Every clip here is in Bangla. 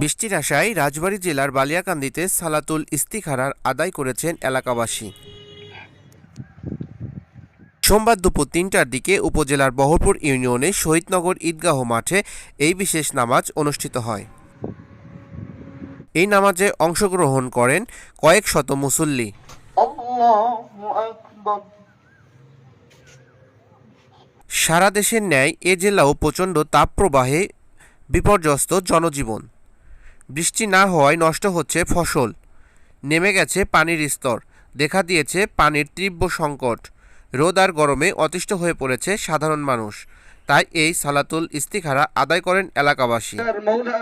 বৃষ্টির আশায় রাজবাড়ী জেলার বালিয়াকান্দিতে সালাতুল ইস্তিখারার আদায় করেছেন এলাকাবাসী। সোমবার দুপুর তিনটার দিকে উপজেলার বহরপুর ইউনিয়নে শহীদনগর ঈদগাহ মাঠে এই বিশেষ নামাজ অনুষ্ঠিত হয়। এই নামাজে অংশগ্রহণ করেন কয়েক শত মুসল্লি। সারা দেশের ন্যায় এ জেলাও প্রচণ্ড তাপপ্রবাহে বিপর্যস্ত জনজীবন। বৃষ্টি না হওয়ায় নষ্ট হচ্ছে ফসল। নেমে গেছে পানির স্তর। দেখা দিয়েছে পানির তীব্র সংকট। রোদ আর গরমে অতিষ্ঠ হয়ে পড়েছে সাধারণ মানুষ। তাই এই সালাতুল ইস্তিখারা আদায় করেন এলাকাবাসী আর মৌলা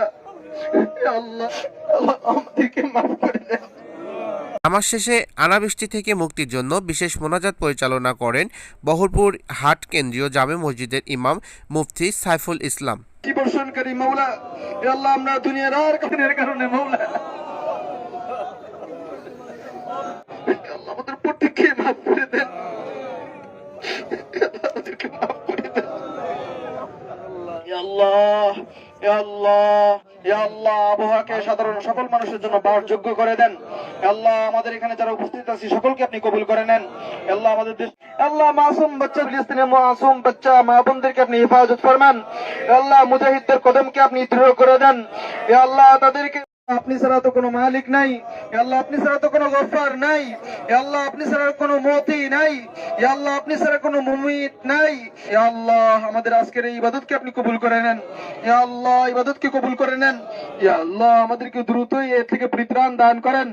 ইয়া আল্লাহ আল্লাহ আমাদেরকে মাফ করে দেন আমার শেষে অনাবৃষ্টি থেকে মুক্তির জন্য বিশেষ মোনাজাত পরিচালনা করেন বহরপুর হাট কেন্দ্রীয় জামে মসজিদের ইমাম মুফতি সাইফুল ইসলাম। বর্ষণকারী আল্লাহ আমাদের এখানে যারা উপস্থিত আছি, সকলকে আপনি কবুল করে নেন। দেশ আল্লাহ, মাসুম আপনি হেফাজত ইয়া আল্লাহ, মুজাহিদদের কদমকে আপনি দৃঢ় করে দেন। আল্লাহ, তাদেরকে আপনি ছাড়া তো কোনো মালিক নাই। আল্লাহ, আপনি ছাড়া তো কোনো গফার নাই। আল্লাহ, আপনি ছাড়া কোনো মতি নাই। আল্লাহ, আপনি ছাড়া কোনো মুমিত নাই। আল্লাহ, আমাদের আজকের এই ইবাদতকে আপনি কবুল করে নেন। আল্লাহ, ইবাদতকে কবুল করে নেন। আল্লাহ, আমাদেরকে দ্রুতই এর থেকে পরিত্রাণ দান করেন।